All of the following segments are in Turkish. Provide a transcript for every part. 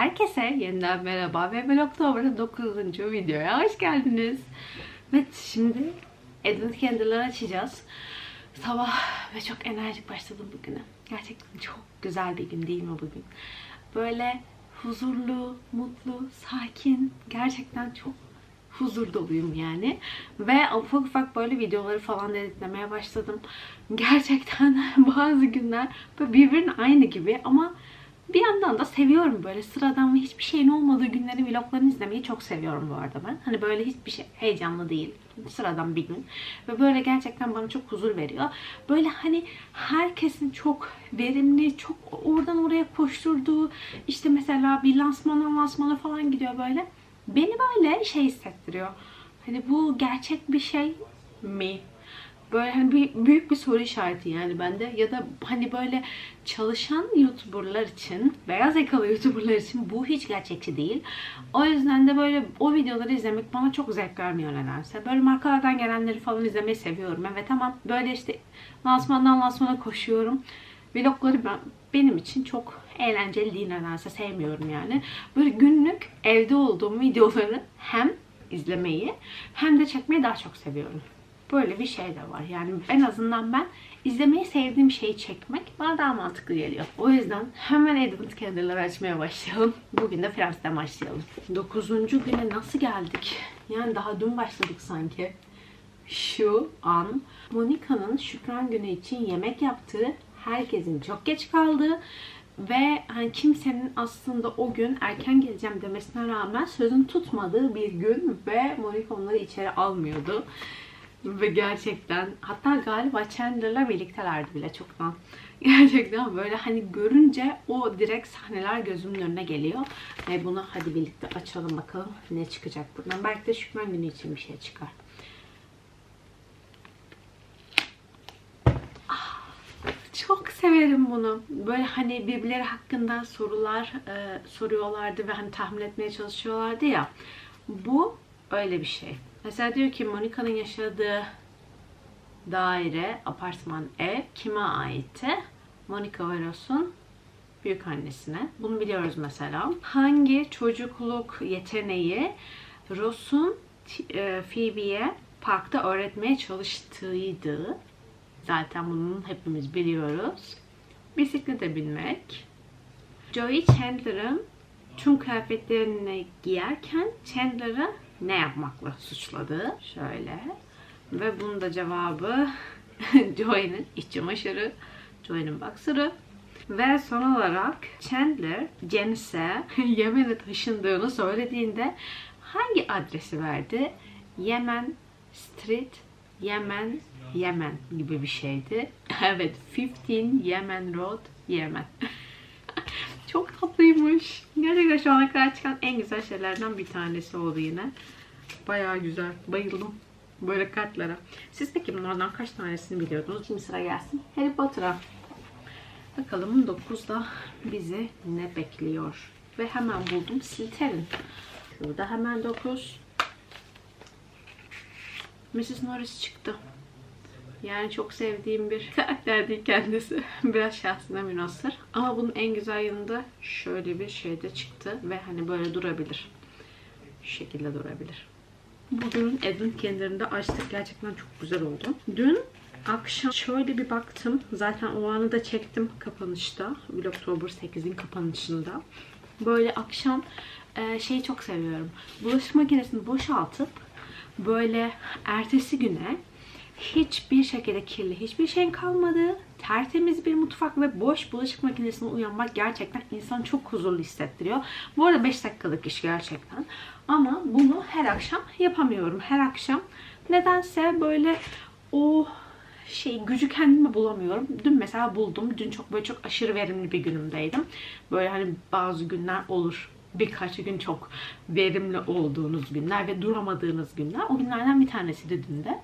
Herkese yeniden merhaba ve Vlogtober'ın 9. videoya hoş geldiniz. Evet şimdi Advent Candle'ları açacağız. Sabah ve çok enerjik başladım bugüne. Gerçekten çok güzel bir gün değil mi bugün? Böyle huzurlu, mutlu, sakin, gerçekten çok huzur doluyum yani. Ve ufak ufak böyle videoları falan editlemeye başladım. Gerçekten bazı günler böyle birbirinin aynı gibi ama bir yandan da seviyorum böyle sıradan ve hiçbir şeyin olmadığı günlerin vloglarını izlemeyi çok seviyorum bu arada ben. Hani böyle hiçbir şey heyecanlı değil. Sıradan bir gün. Ve böyle gerçekten bana çok huzur veriyor. Böyle hani herkesin çok verimli, çok oradan oraya koşturduğu işte mesela bir lansmana lansmana falan gidiyor böyle. Beni böyle şey hissettiriyor. Hani bu gerçek bir şey mi? Böyle hani bir, büyük bir soru işareti yani bende. Ya da hani böyle çalışan YouTuber'lar için, beyaz yakalı YouTuber'lar için bu hiç gerçekçi değil. O yüzden de böyle o videoları izlemek bana çok zevk vermiyor nedense. Böyle markalardan gelenleri falan izlemeyi seviyorum. Evet ama böyle işte lansmandan lansmana koşuyorum. Vlogları ben, benim için çok eğlenceli değil nedense sevmiyorum yani. Böyle günlük evde olduğum videoları hem izlemeyi hem de çekmeyi daha çok seviyorum. Böyle bir şey de var. Yani en azından ben izlemeyi sevdiğim şeyi çekmek bana daha mantıklı geliyor. O yüzden hemen Advent Candle'ları açmaya başlayalım. Bugün de Fransa'dan başlayalım. Dokuzuncu güne nasıl geldik? Yani daha dün başladık sanki. Şu an Monika'nın Şükran günü için yemek yaptığı, herkesin çok geç kaldığı ve hani kimsenin aslında o gün erken geleceğim demesine rağmen sözün tutmadığı bir gün ve Monika onları içeri almıyordu. Ve gerçekten hatta galiba Chandler'la birliktelerdi bile çoktan. Gerçekten böyle hani görünce o direkt sahneler gözümün önüne geliyor. Ve bunu hadi birlikte açalım bakalım ne çıkacak buradan. Belki de Şükran günü için bir şey çıkar. Ah, Çok severim bunu. Böyle hani birbirleri hakkında sorular e, soruyorlardı ve hani tahmin etmeye çalışıyorlardı ya. Bu öyle bir şey. Mesela diyor ki Monika'nın yaşadığı daire, apartman, ev kime aitti? Monika ve Ross'un büyük annesine. Bunu biliyoruz mesela. Hangi çocukluk yeteneği Ross'un e, Phoebe'ye parkta öğretmeye çalıştığıydı. Zaten bunu hepimiz biliyoruz. Bisiklete binmek. Joey Chandler'ın tüm kıyafetlerini giyerken Chandler'ı ne yapmakla suçladı? Şöyle. Ve bunun da cevabı Joey'nin iç çamaşırı, Joey'nin boxer'ı. Ve son olarak Chandler Janice'e Yemen'e taşındığını söylediğinde hangi adresi verdi? Yemen Street, Yemen, Yemen gibi bir şeydi. Evet, 15 Yemen Road, Yemen. Çok tatlıymış. Gerçekten şu ana kadar çıkan en güzel şeylerden bir tanesi oldu yine. Bayağı güzel. Bayıldım. Böyle kartlara. Siz peki bunlardan kaç tanesini biliyordunuz? Şimdi sıra gelsin. Harry Potter'a. Bakalım 9'da bizi ne bekliyor? Ve hemen buldum. Slytherin. Burada hemen 9. Mrs. Norris çıktı. Yani çok sevdiğim bir karakter değil kendisi. Biraz şahsına münasır. Ama bunun en güzel yanında şöyle bir şey de çıktı. Ve hani böyle durabilir. Şu şekilde durabilir. Bugün Advent kendilerinde açtık. Gerçekten çok güzel oldu. Dün akşam şöyle bir baktım. Zaten o anı da çektim kapanışta. Vlogtober 8'in kapanışında. Böyle akşam e, şeyi çok seviyorum. Bulaşık makinesini boşaltıp böyle ertesi güne hiçbir şekilde kirli hiçbir şeyin kalmadığı, tertemiz bir mutfak ve boş bulaşık makinesine uyanmak gerçekten insanı çok huzurlu hissettiriyor. Bu arada 5 dakikalık iş gerçekten. Ama bunu her akşam yapamıyorum. Her akşam nedense böyle o şey gücü kendime bulamıyorum. Dün mesela buldum. Dün çok böyle çok aşırı verimli bir günümdeydim. Böyle hani bazı günler olur birkaç gün çok verimli olduğunuz günler ve duramadığınız günler. O günlerden bir tanesi de dün de.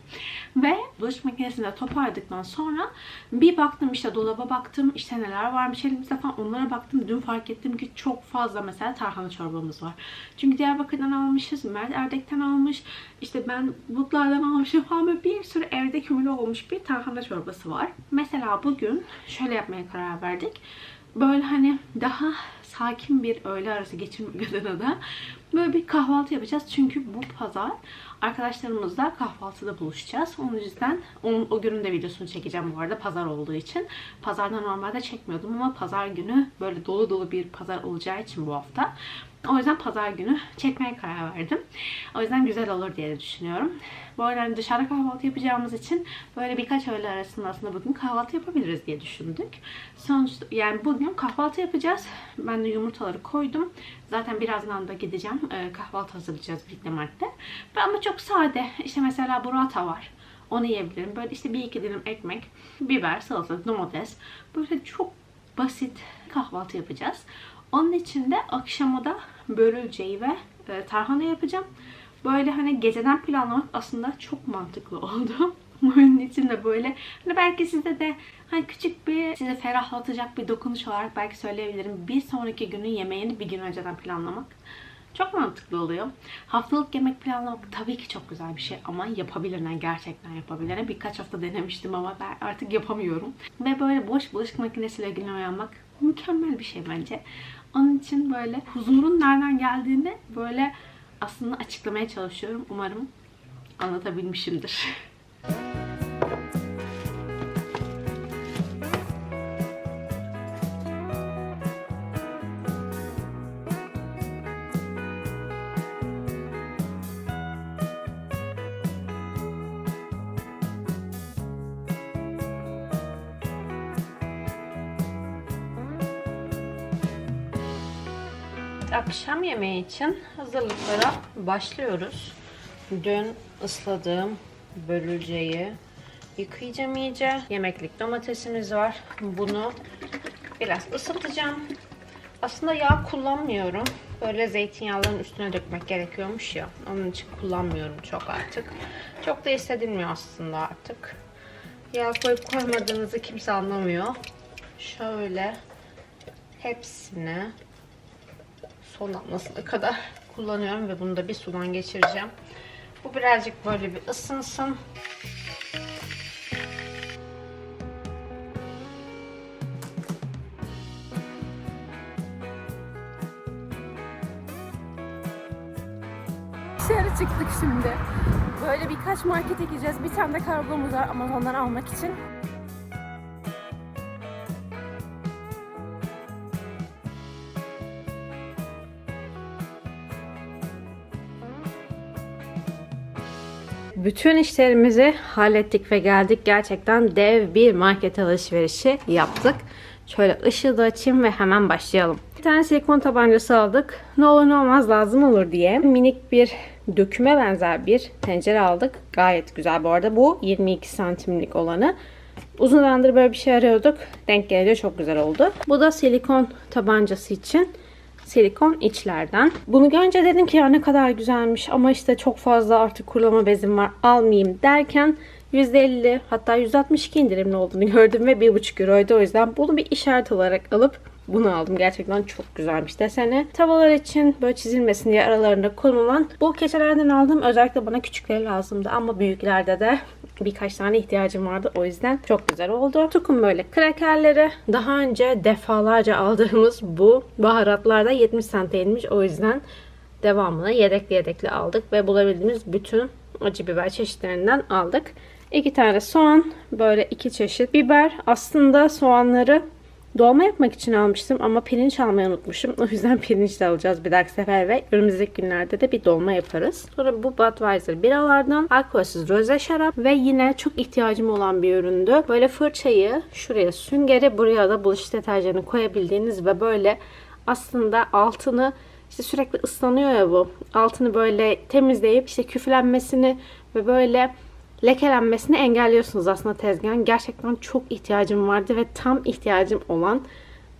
Ve bulaşık makinesinde toparladıktan sonra bir baktım işte dolaba baktım işte neler varmış elimizde falan onlara baktım. Dün fark ettim ki çok fazla mesela tarhana çorbamız var. Çünkü Diyarbakır'dan almışız, Mert Erdek'ten almış, işte ben Butlar'dan almışım falan böyle bir sürü evde kümülü olmuş bir tarhana çorbası var. Mesela bugün şöyle yapmaya karar verdik böyle hani daha sakin bir öğle arası geçirmek adına da böyle bir kahvaltı yapacağız. Çünkü bu pazar arkadaşlarımızla kahvaltıda buluşacağız. Onun yüzden onun, o günün de videosunu çekeceğim bu arada pazar olduğu için. Pazarda normalde çekmiyordum ama pazar günü böyle dolu dolu bir pazar olacağı için bu hafta. O yüzden pazar günü çekmeye karar verdim. O yüzden güzel olur diye düşünüyorum. Bu arada hani dışarıda kahvaltı yapacağımız için böyle birkaç öğle arasında aslında bugün kahvaltı yapabiliriz diye düşündük. Sonuçta yani bugün kahvaltı yapacağız. Ben de yumurtaları koydum. Zaten birazdan da gideceğim. Ee, kahvaltı hazırlayacağız birlikte. Ben ama çok sade. İşte mesela burrata var. Onu yiyebilirim. Böyle işte bir iki dilim ekmek, biber, salatalık, domates. Böyle çok basit kahvaltı yapacağız. Onun için de akşama da börülceyi ve e, tarhana yapacağım. Böyle hani geceden planlamak aslında çok mantıklı oldu. Bunun için de böyle hani belki size de hani küçük bir sizi ferahlatacak bir dokunuş olarak belki söyleyebilirim. Bir sonraki günün yemeğini bir gün önceden planlamak çok mantıklı oluyor. Haftalık yemek planlamak tabii ki çok güzel bir şey ama yapabilirler gerçekten yapabilirler. Birkaç hafta denemiştim ama ben artık yapamıyorum. Ve böyle boş bulaşık makinesiyle güne uyanmak mükemmel bir şey bence. Onun için böyle huzurun nereden geldiğini böyle aslında açıklamaya çalışıyorum. Umarım anlatabilmişimdir. Akşam yemeği için hazırlıklara başlıyoruz. Dün ısladığım börülceyi yıkayacağım iyice. Yemeklik domatesimiz var. Bunu biraz ısıtacağım. Aslında yağ kullanmıyorum. Böyle zeytinyağlarının üstüne dökmek gerekiyormuş ya. Onun için kullanmıyorum çok artık. Çok da hissedilmiyor aslında artık. Yağ koyup koymadığınızı kimse anlamıyor. Şöyle hepsini son damlasına kadar kullanıyorum ve bunu da bir sudan geçireceğim. Bu birazcık böyle bir ısınsın. Dışarı çıktık şimdi. Böyle birkaç markete gideceğiz. Bir tane de kargomuz var Amazon'dan almak için. Bütün işlerimizi hallettik ve geldik. Gerçekten dev bir market alışverişi yaptık. Şöyle ışığı da açayım ve hemen başlayalım. Bir tane silikon tabancası aldık. Ne olur ne olmaz lazım olur diye. Minik bir döküme benzer bir tencere aldık. Gayet güzel bu arada. Bu 22 santimlik olanı. Uzun zamandır böyle bir şey arıyorduk. Denk gelince çok güzel oldu. Bu da silikon tabancası için silikon içlerden. Bunu görünce dedim ki ya ne kadar güzelmiş ama işte çok fazla artık kurulama bezim var almayayım derken %50 hatta %62 indirimli olduğunu gördüm ve 1,5 euroydu. O yüzden bunu bir işaret olarak alıp bunu aldım. Gerçekten çok güzelmiş desene. Tavalar için böyle çizilmesin diye aralarında konulan bu keçelerden aldım. Özellikle bana küçükleri lazımdı ama büyüklerde de birkaç tane ihtiyacım vardı. O yüzden çok güzel oldu. Tukun böyle krakerleri. Daha önce defalarca aldığımız bu baharatlarda 70 centeymiş. O yüzden devamını yedekli yedekli aldık ve bulabildiğimiz bütün acı biber çeşitlerinden aldık. İki tane soğan, böyle iki çeşit biber. Aslında soğanları dolma yapmak için almıştım ama pirinç almayı unutmuşum. O yüzden pirinç de alacağız bir dahaki sefer ve önümüzdeki günlerde de bir dolma yaparız. Sonra bu Budweiser biralardan alkolsüz roze şarap ve yine çok ihtiyacım olan bir üründü. Böyle fırçayı şuraya süngeri buraya da bulaşık deterjanı koyabildiğiniz ve böyle aslında altını işte sürekli ıslanıyor ya bu. Altını böyle temizleyip işte küflenmesini ve böyle lekelenmesini engelliyorsunuz aslında tezgahın. Gerçekten çok ihtiyacım vardı ve tam ihtiyacım olan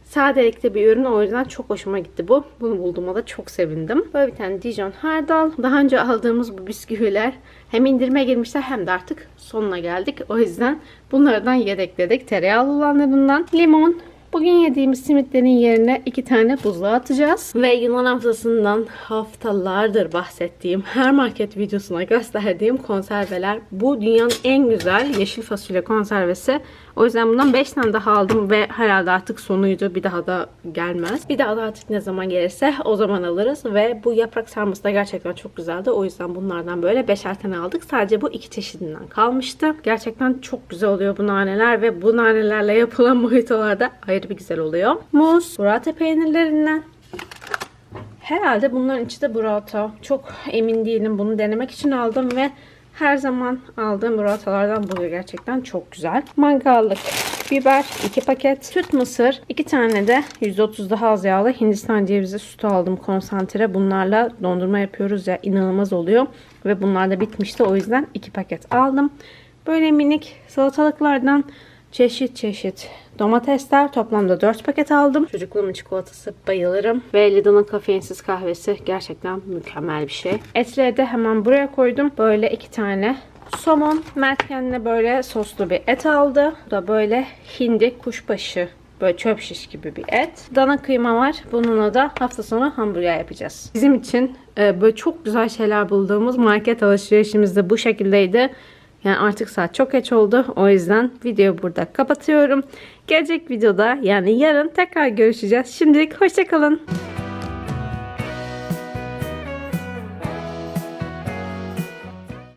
sadelikte bir ürün. O yüzden çok hoşuma gitti bu. Bunu bulduğuma da çok sevindim. Böyle bir tane Dijon hardal. Daha önce aldığımız bu bisküviler hem indirime girmişler hem de artık sonuna geldik. O yüzden bunlardan yedekledik. Tereyağlı olanlarından limon, Bugün yediğimiz simitlerin yerine iki tane buzluğa atacağız. Ve Yunan haftasından haftalardır bahsettiğim, her market videosuna gösterdiğim konserveler. Bu dünyanın en güzel yeşil fasulye konservesi. O yüzden bundan 5 tane daha aldım ve herhalde artık sonuydu. Bir daha da gelmez. Bir daha da artık ne zaman gelirse o zaman alırız. Ve bu yaprak sarması da gerçekten çok güzeldi. O yüzden bunlardan böyle 5'er tane aldık. Sadece bu iki çeşidinden kalmıştı. Gerçekten çok güzel oluyor bu naneler ve bu nanelerle yapılan mojitolar da ayrı bir güzel oluyor. Muz, burrata peynirlerinden Herhalde bunların içi de burrata. Çok emin değilim. Bunu denemek için aldım ve her zaman aldığım burratalardan bu gerçekten çok güzel. Mangallık biber, 2 paket, süt mısır, 2 tane de %30 daha az yağlı Hindistan cevizi sütü aldım konsantre. Bunlarla dondurma yapıyoruz ya inanılmaz oluyor. Ve bunlar da bitmişti o yüzden 2 paket aldım. Böyle minik salatalıklardan çeşit çeşit domatesler. Toplamda 4 paket aldım. Çocukluğumun çikolatası bayılırım. Ve Lidl'ın kafeinsiz kahvesi gerçekten mükemmel bir şey. Etleri de hemen buraya koydum. Böyle iki tane somon. Mert kendine böyle soslu bir et aldı. Bu da böyle hindi kuşbaşı Böyle çöp şiş gibi bir et. Dana kıyma var. Bununla da hafta sonu hamburger yapacağız. Bizim için e, böyle çok güzel şeyler bulduğumuz market alışverişimiz de bu şekildeydi. Yani artık saat çok geç oldu. O yüzden videoyu burada kapatıyorum. Gelecek videoda yani yarın tekrar görüşeceğiz. Şimdilik hoşçakalın.